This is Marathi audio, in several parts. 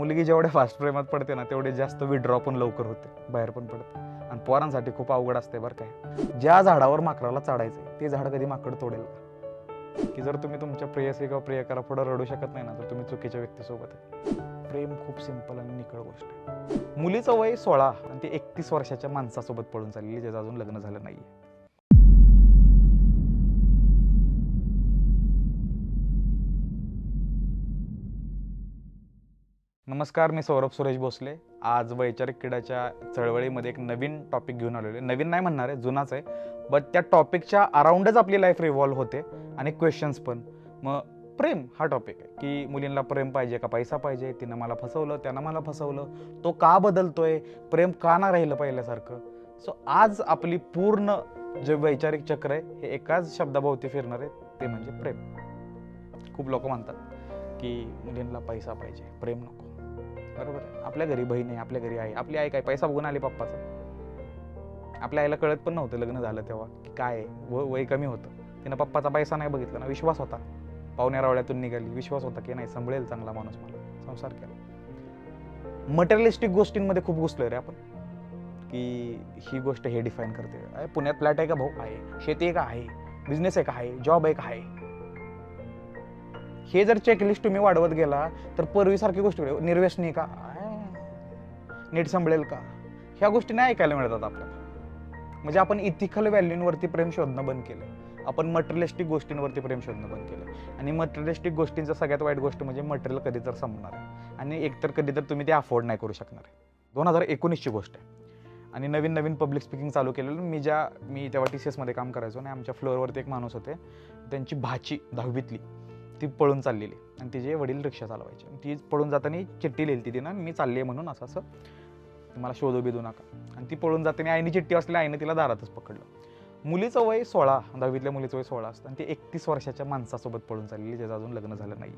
मुलगी जेवढ्या फास्ट प्रेमात पडते ना तेवढे जास्त विड्रॉ पण लवकर होते बाहेर पण पडते. आणि पोरांसाठी खूप अवघड असते बरं काय ज्या झाडावर माकडाला चढायचं ते झाड कधी माकड तोडेल का? की जर तुम्ही तुमच्या प्रेयसी किंवा प्रियकरा पुढे रडू शकत नाही ना तर तुम्ही चुकीच्या व्यक्तीसोबत आहे. प्रेम खूप सिंपल आणि निकळ गोष्ट आहे. मुलीचं वय सोळा आणि ती एकतीस वर्षाच्या माणसासोबत पळून चाललेली ज्याचं अजून लग्न झालं नाहीये. नमस्कार मी सौरभ सुरेश भोसले. आज वैचारिक क्रीडाच्या चळवळीमध्ये एक नवीन टॉपिक घेऊन आलेलो आहे. नवीन नाही म्हणणार आहे जुनाच आहे. बट त्या टॉपिकच्या अराऊंडच आपली लाईफ रिव्हॉल्व होते आणि क्वेश्चन्स पण. मग प्रेम हा टॉपिक आहे की मुलींना प्रेम पाहिजे का पैसा पाहिजे? तिनं मला फसवलं त्यानं मला फसवलं. तो का बदलतोय? प्रेम का ना राहिलं पहिल्यासारखं? सो आज आपली पूर्ण जे वैचारिक चक्र आहे हे एकाच शब्दाभोवती फिरणार आहे ते म्हणजे प्रेम. खूप लोक म्हणतात की मुलींना पैसा पाहिजे प्रेम नको. बरोबर आहे. आपल्या घरी बहीण आहे आपल्या घरी आहे आपली आई काय पैसा बघून आली पप्पाचा? आपल्या आईला कळत पण नव्हतं लग्न झालं तेव्हा की काय व वय कमी होतं. तिनं पप्पाचा पैसा नाही बघितला ना विश्वास होता. पाहुण्या रावळ्यातून निघाली विश्वास होता की नाही संभळेल चांगला माणूस मला. संसार केला. मटेरियलिस्टिक गोष्टींमध्ये खूप घुसलोय रे आपण. की ही गोष्ट हे डिफाईन करते. अरे पुण्यात फ्लॅट आहे का भाऊ? आहे. शेती आहे का? आहे. बिझनेस आहे का? आहे. जॉब आहे का? आहे. हे जर चेकलिस्ट तुम्ही वाढवत गेला तर पूर्वीसारखी गोष्ट निर्व्यसनी का? नीट संभळेल का? ह्या गोष्टी नाही ऐकायला मिळतात आपल्याला. म्हणजे आपण इथिकल व्हॅल्यूंवरती प्रेम शोधणं बंद केलं. आपण मटेरियलिस्टिक गोष्टींवरती प्रेम शोधणं बंद केलं. आणि मटेरियलिस्टिक गोष्टींचं सगळ्यात वाईट गोष्ट म्हणजे मटेरियल कधी तर संपणार आहे. आणि एकतर कधी तर तुम्ही ते अफोर्ड नाही करू शकणार आहे. दोन हजार एकोणीसची गोष्ट आहे. आणि नवीन नवीन पब्लिक स्पीकिंग चालू केलेलं. मी ज्या मी तेव्हा टी सी एसमध्ये काम करायचो आणि आमच्या फ्लोअरवरती एक माणूस होते. त्यांची भाची दहावीतली. ती पळून चाललेली आणि तिचे वडील रिक्षा चालवायचे. ती पळून जाताना चिठ्ठी लिहिली ती तिनं मी चालली आहे म्हणून असं असं. मला शोधू बिदू नका. आणि ती पळून जाताना आईने चिठ्ठी असल्या आईने तिला दारातच पकडलं. मुलीचं वय सोळा दहावीतल्या मुलीचं वय सोळा असतं. आणि ती एकतीस वर्षाच्या माणसासोबत पळून चाललेली ज्याचं अजून लग्न झालं नाही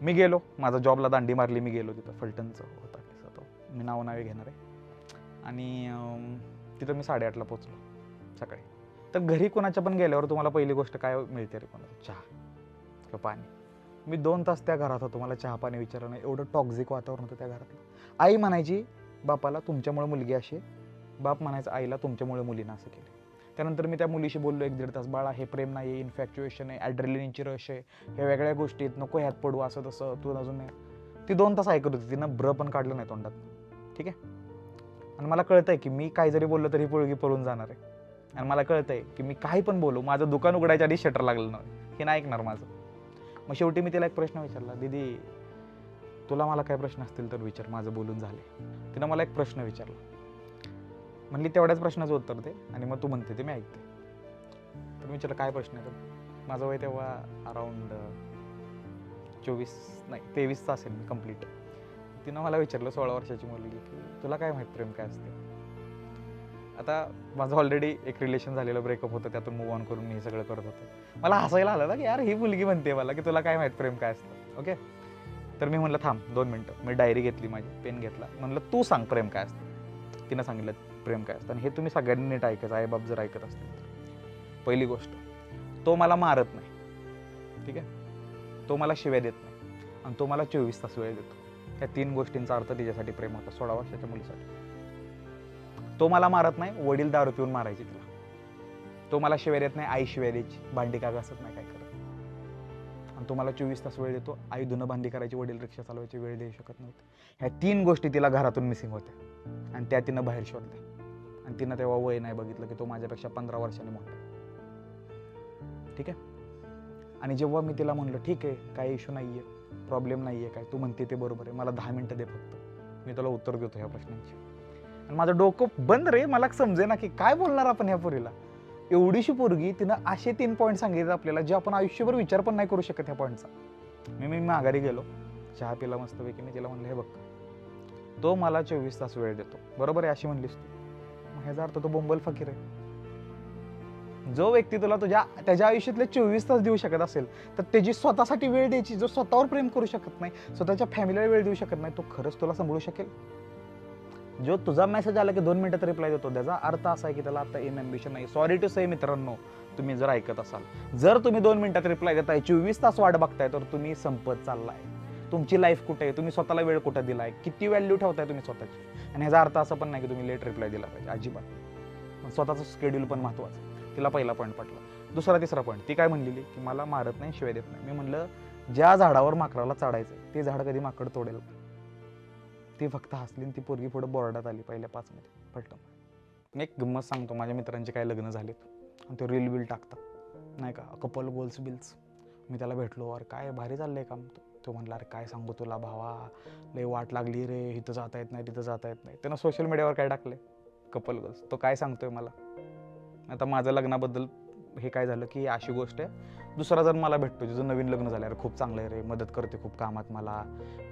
मी गेलो. माझा जॉबला दांडी मारली मी गेलो तिथं. फलटणचं होता किस्सा तो. मी नाव नावे घेणार आहे. आणि तिथं मी साडेआठला पोचलो सकाळी. तर घरी कोणाच्या पण गेल्यावर तुम्हाला पहिली गोष्ट काय मिळते रे कोणाला? चहा. किंवा पाणी. मी दोन तास त्या घरात होतो मला चहा पाणी विचारणं एवढं टॉक्झिक वातावरण होतं त्या घरात आई म्हणायची बापाला तुमच्यामुळे मुलगी अशी बाप म्हणायचं आईला तुमच्यामुळे मुलीनं असं केलं त्यानंतर मी त्या मुलीशी बोललो एक दीड तास बाळा हे प्रेम नाही इन्फॅक्च्युएशन आहे ॲड्रेलिनची रश आहे हे वेगळ्या गोष्टी आहेत नको ह्यात पडू असं तसं तू अजून नाही. ती दोन तास ऐकत होती तिनं ब्र पण काढलं नाही तोंडात. ठीक आहे? आणि मला कळतंय की मी काय जरी बोललो तरी पोळगी पळून जाणार आहे. आणि मला कळतंय की मी काही पण बोलू माझं दुकान उघडायच्या आधी शटर लागलं नाही. हे नाही ऐकणार माझं. मग शेवटी मी तिला एक प्रश्न विचारला दीदी तुला मला काय प्रश्न असतील तर विचार माझं बोलून झाले. तिनं मला एक प्रश्न विचारला. म्हणली तेवढ्याच प्रश्नाचं उत्तर दे आणि मग तू म्हणते ते मी ऐकते. तर मी विचारलं काय प्रश्न आहे? तर माझं वय तेव्हा अराऊंड चोवीस नाही तेवीसचा असेल मी कंप्लीट तिनं मला विचारलं सोळा वर्षाची मुलगी की तुला काय माहीत प्रेम काय असते? आता माझं ऑलरेडी एक रिलेशन झालेलं ब्रेकअप होतं त्यातून मूव ऑन करून मी हे सगळं करत होतो. मला हसायला आलं ना की यार ही मुलगी म्हणते मला की तुला काय माहीत प्रेम काय असतं. ओके तर मी म्हणलं थांब दोन मिनटं. मी डायरी घेतली माझी पेन घेतला. म्हणलं तू सांग प्रेम काय असतं. तिनं सांगितलं प्रेम काय असतं? आणि हे तुम्ही सगळ्यांनी नीट ऐकायचं आहे बाप जर ऐकत असतील पहिली गोष्ट तो मला मारत नाही. ठीक आहे? तो मला शिव्या देत नाही. आणि तो मला चोवीस तास वेळ देतो. या तीन गोष्टींचा अर्थ तिच्यासाठी प्रेम होता सोळा वर्षाच्या मुलीसाठी. तो मला मारत नाही वडील दारू पिऊन मारायचे तिला. तो मला शिवाय देत नाही आई शिवाय द्यायची भांडी का घासत नाही काय करत आणि तो मला चोवीस तास वेळ देतो आई धुणं भांडी करायची वडील रिक्षा चालवायची वेळ देऊ शकत नव्हते. ह्या तीन गोष्टी तिला घरातून मिसिंग होत्या. आणि त्या तिनं बाहेर शोधल्या. आणि तिनं तेव्हा वय नाही बघितलं की तो माझ्यापेक्षा पंधरा वर्षांनी मोठा ठीक आहे? आणि जेव्हा मी तिला म्हणलं ठीक आहे काही इश्यू नाही आहे प्रॉब्लेम नाही आहे काय तू म्हणते ते बरोबर आहे मला दहा मिनटं दे फक्त. मी तुला उत्तर देतो ह्या प्रश्नांची. माझं डोकं बंद रे मला समजे ना की काय बोलणार आपण ह्या पोरीला? एवढीशी पोरगी तिनं असे तीन पॉईंट सांगितले आपल्याला जे आपण आयुष्यभर विचार पण नाही करू शकत ह्या पॉईंटचा मी मी माघारी गेलो. चहा पिला मस्तपैकी मी तिला म्हणलं हे बघ तो मला चोवीस तास वेळ देतो. बरोबर आहे अशी म्हणलीस तू. मग ह्याचा अर्थ तो बोंबल फकीर आहे. जो व्यक्ती तुला तुझ्या त्याच्या आयुष्यातले चोवीस तास देऊ शकत असेल तर त्याची स्वतःसाठी वेळ द्यायची जो स्वतःवर प्रेम करू शकत नाही स्वतःच्या फॅमिलीला वेळ देऊ शकत नाही तो खरंच तुला सांभाळू शकेल? जो तुझा मेसेज आला की दोन मिनिटात रिप्लाय देतो त्याचा अर्थ असा आहे की त्याला आता एम एम्बिशन नाही सॉरी टू से मित्रांनो तुम्ही जर ऐकत असाल. जर तुम्ही दोन मिनिटात रिप्लाय देताय चोवीस तास वाट बघताय तर तुम्ही संपत चाललाय. तुमची लाईफ कुठे आहे? तुम्ही स्वतःला वेळ कुठे दिलाय? किती व्हॅल्यू ठेवताय तुम्ही स्वतःची? आणि ह्याचा अर्थ असा पण नाही की तुम्ही लेट रिप्लाय दिला पाहिजे अजिबात. पण स्वतःचं स्केड्यूल पण महत्त्वाचं तिला पहिला पॉईंट पटला. दुसरा तिसरा पॉईंट ती काय म्हणलेली? की मला मारत नाही शिवाय देत नाही. मी म्हणलं ज्या झाडावर माकडाला चढायचं ते झाड कधी माकड तोडेल? का? ती फक्त हसली आणि ती पोरगी पुढे बोर्डात आली पहिल्या पाच मध्ये पटलं मी एक गंमत सांगतो माझ्या मित्रांचे काय लग्न झालेत. आणि ते रील बिल टाकतात. नाही का? कपल गोल्स बिल्स मी त्याला भेटलो अरे काय भारी चाललंय काम तो. म्हणला अरे काय सांगू तुला भावा? लय वाट लागली रे. इथं जाता येत नाही तिथं जाता येत नाही. त्यानं सोशल मीडियावर काय टाकले कपल गोल्स तो काय सांगतोय मला? आता माझं लग्नाबद्दल हे काय झालं की अशी गोष्ट आहे. दुसरा जर मला भेटतो जिथं नवीन लग्न झालं अरे खूप चांगलं आहे रे मदत करते खूप कामात मला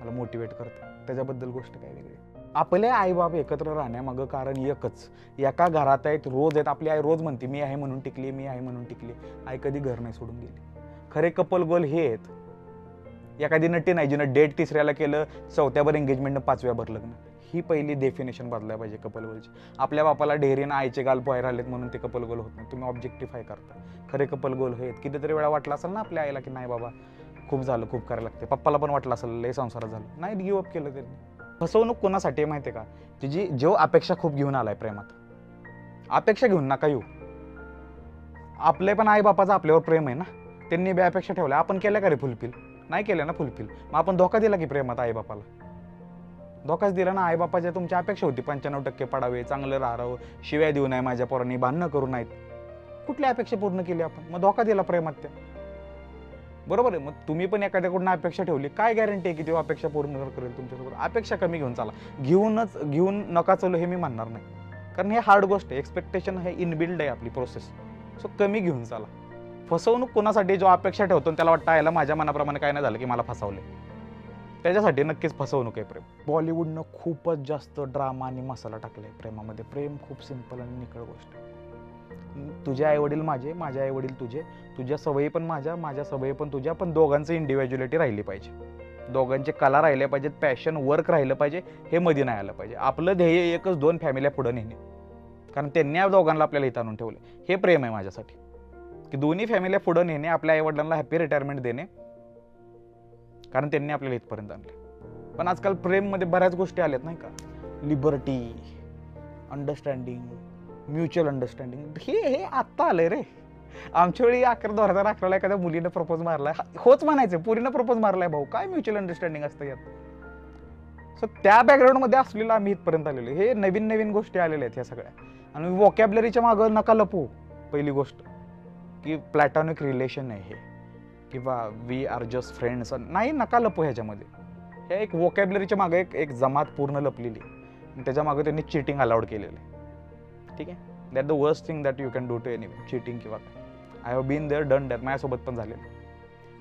मला मोटिवेट करते त्याच्याबद्दल गोष्ट काय वेगळी? आपले आईबाप एकत्र राहण्यामागं कारण एकच एका घरात आहेत रोज आहेत आपली आई रोज म्हणते मी आहे म्हणून टिकली मी आहे म्हणून टिकली आई कधी घर नाही सोडून गेली. खरे कपल गोल हे आहेत एखादी नटी नाही जिनं डेट तिसऱ्याला केलं चौथ्यावर एंगेजमेंटनं पाचव्यावर लग्न. ही पहिली डेफिनेशन बदलायला पाहिजे कपल गोलची आपल्या बापाला डेहरीनं आईचे गाल पोहायला आलेत म्हणून ते कपल गोल होत नाही. तुम्ही ऑब्जेक्टिफाय करता. खरे कपल गोल हे आहेत. कितीतरी वेळा वाटलं असेल ना आपल्या आईला की नाही बाबा खूप झालं खूप करायला लागते पप्पाला पण वाटलं असेल लय संसारात झालं. नाही गिव अप केलं त्यांनी. फसवणूक कोणासाठी आहे माहिती आहे का? तुझी जो अपेक्षा खूप घेऊन आलाय प्रेमात. अपेक्षा घेऊन नका येऊ. आपले पण आई बापाचं आपल्यावर प्रेम आहे ना? त्यांनी बी अपेक्षा ठेवल्या. आपण केल्या का रे फुलफिल? नाही केलं ना फुलफिल. मग आपण धोका दिला की प्रेमात आईबापाला? धोकाच दिला ना आईबापाच्या तुमच्या तुमची अपेक्षा होती पंच्याण्णव टक्के पडावे चांगलं राहावं शिव्या देऊ नये माझ्या पोरांनी भांडणं करू नाहीत. कुठल्या अपेक्षा पूर्ण केली आपण? मग धोका दिला प्रेमात त्या. बरोबर आहे मग तुम्ही पण एखाद्याकडून अपेक्षा ठेवली. काय गॅरंटी आहे की तेव्हा अपेक्षा पूर्ण करेल तुमच्यासोबत? अपेक्षा कमी घेऊन चाला. घेऊनच घेऊन नका चालू हे मी म्हणणार नाही. कारण हे हार्ड गोष्ट आहे एक्सपेक्टेशन हे इनबिल्ड आहे आपली प्रोसेस सो कमी घेऊन चाला. फसवणूक कोणासाठी जो अपेक्षा ठेवतो आणि त्याला वाटतं याला माझ्या मनाप्रमाणे काय नाही झालं की मला फसवले. त्याच्यासाठी नक्कीच फसवणूक आहे प्रेम. बॉलिवूडनं खूपच जास्त ड्रामा आणि मसाला टाकलाय प्रेमामध्ये. प्रेम खूप सिंपल आणि निकळ गोष्ट आहे. तुझे आईवडील माझे माझे आईवडील तुझे तुझ्या सवयी पण माझ्या माझ्या सवयी पण तुझ्या पण दोघांचं इंडिव्हिज्युअलिटी राहिली पाहिजे. दोघांचे कला राहिले पाहिजेत पॅशन वर्क राहिलं पाहिजे हे मध्ये नाही आलं पाहिजे. आपलं ध्येय एकच दोन फॅमिल्या पुढं नेणे कारण त्यांनी या दोघांना आपल्याला इथं आणून ठेवलं हे प्रेम आहे माझ्यासाठी. की दोन्ही फॅमिल्या पुढं नेणे आपल्या आईवडिलांना हॅपी रिटायरमेंट देणे. कारण त्यांनी आपल्याला इथपर्यंत आणले. पण आजकाल प्रेममध्ये बऱ्याच गोष्टी आल्यात नाही का? लिबर्टी अंडरस्टँडिंग म्युच्युअल अंडरस्टँडिंग हे हे आत्ता आलंय रे. आमच्या वेळी अकरा दोन हजार अकराला एखाद्या मुलीनं प्रपोज मारला. हा- होच म्हणायचं पुरीनं प्रपोज मारलाय भाऊ. काय म्युच्युअल अंडरस्टँडिंग असतं यात? सो त्या बॅकग्राऊंडमध्ये असलेलं आम्ही इथपर्यंत आलेलो हे नवीन नवीन गोष्टी आलेल्या आहेत ह्या सगळ्या. आणि वॉकॅबलरीच्या मागं नका लपू पहिली गोष्ट. की प्लॅटॉनिक रिलेशन आहे हे. किंवा वी आर जस्ट फ्रेंड्स नाही नका लपू ह्याच्यामध्ये. हे एक वोकॅबलरीच्या मागे एक एक जमात पूर्ण लपलेली. आणि त्याच्यामागे त्यांनी चिटिंग अलाउड केलेलं. आहे ठीक आहे? That the worst thing that you can do to any cheating किंवा I have been there done that माझ्यासोबत पण झालेलं.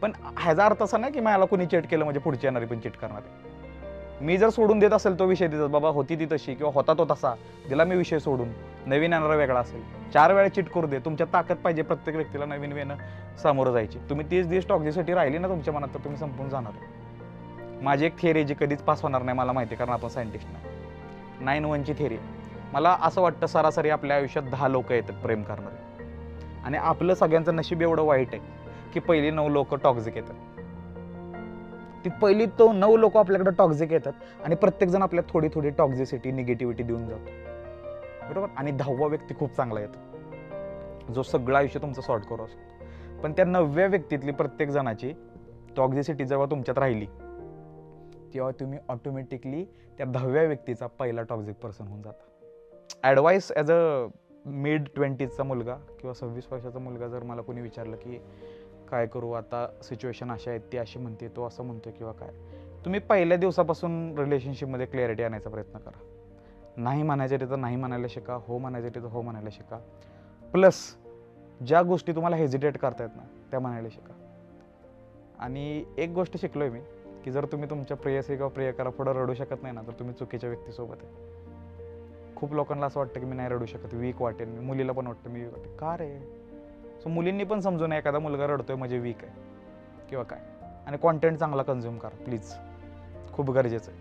पण ह्याचा अर्थ असा नाही की मला कोणी चीट केलं म्हणजे पुढची येणारी पण चिट करणार आहे. मी जर सोडून देत असेल तो विषय देतात बाबा होती ती तशी किंवा होता तो तसा दिला मी विषय सोडून. नवीन येणारा वेगळा असेल. चार वेळा चिट करू दे तुमच्या ताकद पाहिजे प्रत्येक व्यक्तीला नवीन वेनं सामोरं जायची. तुम्ही तीच दिवस टॉक्झीसाठी राहिली ना तुमच्या मनात तर तुम्ही संपून जाणार. माझी एक थेरी जी कधीच पास होणार नाही मला माहिती कारण आपण सायंटिस्ट नाईन वनची थेरी मला असं वाटतं सरासरी आपल्या आयुष्यात दहा लोक येतात प्रेम करणारे. आणि आपलं सगळ्यांचं नशीब एवढं वाईट आहे की पहिली नऊ लोक टॉक्झिक येतात. ती पहिली तो नऊ लोक आपल्याकडे टॉक्झिक येतात आणि प्रत्येकजण आपल्या थोडी थोडी टॉक्झिसिटी निगेटिव्हिटी देऊन जातो. बरोबर? आणि दहावा व्यक्ती खूप चांगला येतो. जो सगळं आयुष्य तुमचं सॉर्ट करू असतो. पण त्या नवव्या व्यक्तीतली प्रत्येक जणाची टॉक्झिसिटी जेव्हा तुमच्यात राहिली तेव्हा तुम्ही ऑटोमॅटिकली त्या दहाव्या व्यक्तीचा पहिला टॉक्झिक पर्सन होऊन जाता. ॲडवाईस ॲज अ मिड ट्वेंटीजचा मुलगा किंवा सव्वीस वर्षाचा मुलगा जर मला कोणी विचारलं की काय करू आता सिच्युएशन अशा आहेत ती अशी म्हणते तो असं म्हणतो किंवा काय. तुम्ही पहिल्या दिवसापासून रिलेशनशिपमध्ये क्लॅरिटी आणायचा प्रयत्न करा. नाही म्हणायचं तर नाही म्हणायला शिका हो म्हणायचं तर हो म्हणायला शिका. प्लस ज्या गोष्टी तुम्हाला हेजिटेट करतायत ना त्या म्हणायला शिका. आणि एक गोष्ट शिकलो आहे मी की जर तुम्ही तुमच्या प्रेयसी किंवा प्रियकरा पुढं रडू शकत नाही ना तर तुम्ही चुकीच्या व्यक्तीसोबत आहे. खूप लोकांना असं वाटतं की मी नाही रडू शकत वीक वाटेन मी मुलीला पण वाटतं मी वीक वाटेन. का रे? सो मुलींनी पण समजू नये एखादा मुलगा रडतोय म्हणजे वीक आहे. किंवा काय. आणि कॉन्टेंट चांगला कन्झ्युम करा. प्लीज खूप गरजेचं आहे.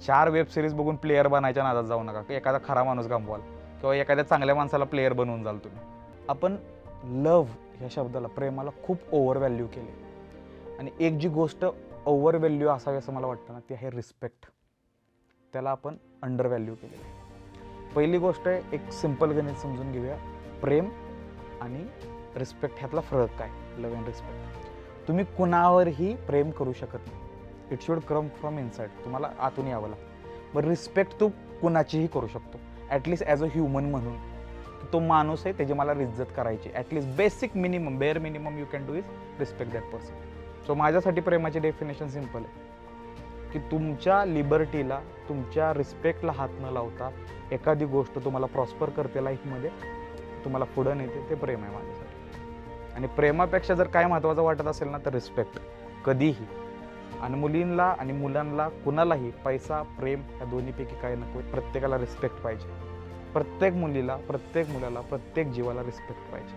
चार वेब सिरीज बघून प्लेयर बनायच्या नादात जाऊ नका. की एखादा खरा माणूस गमवाल. किंवा एखाद्या चांगल्या माणसाला प्लेयर बनवून जाल तुम्ही. आपण लव्ह ह्या शब्दाला प्रेमाला खूप ओव्हर व्हॅल्यू केले. आणि एक जी गोष्ट ओव्हर व्हॅल्यू असावी असं मला वाटतं ना ती आहे रिस्पेक्ट त्याला आपण अंडर व्हॅल्यू केलेलं आहे. पहिली गोष्ट आहे एक सिंपल गणित समजून घेऊया. प्रेम आणि रिस्पेक्ट ह्यातला फरक काय? लव अँड रिस्पेक्ट तुम्ही कुणावरही प्रेम करू शकत नाही. It should come from inside तुम्हाला आतून यावं लागतं. बरं रिस्पेक्ट तू कुणाचीही करू शकतो. ॲटलिस्ट ॲज अ ह्युमन म्हणून. तो माणूस आहे त्याची मला रिज्जत करायची at least basic minimum bare minimum you can do is respect that person so माझ्यासाठी प्रेमाची डेफिनेशन सिंपल आहे. की तुमच्या लिबर्टीला तुमच्या रिस्पेक्टला हात न लावता एखादी गोष्ट तुम्हाला प्रॉस्पर करते लाईफमध्ये तुम्हाला पुढं नेते ते प्रेम आहे माझ्यासाठी. आणि प्रेमापेक्षा जर काय महत्त्वाचं वाटत असेल ना तर रिस्पेक्ट कधीही. आणि मुलींना आणि मुलांना कुणालाही पैसा प्रेम या दोन्हीपैकी काय नको. प्रत्येकाला रिस्पेक्ट पाहिजे. प्रत्येक मुलीला प्रत्येक मुलाला प्रत्येक जीवाला रिस्पेक्ट पाहिजे.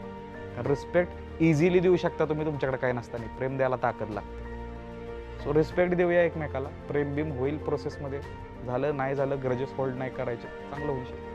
कारण रिस्पेक्ट इझिली देऊ शकता तुम्ही तुमच्याकडे काय नसताना. प्रेम द्यायला ताकद लागते. सो रिस्पेक्ट देऊया एकमेकाला. प्रेम बिम होईल प्रोसेसमध्ये झालं नाही झालं ग्रजेस होल्ड नाही करायचे. चांगलं होऊ शकतं.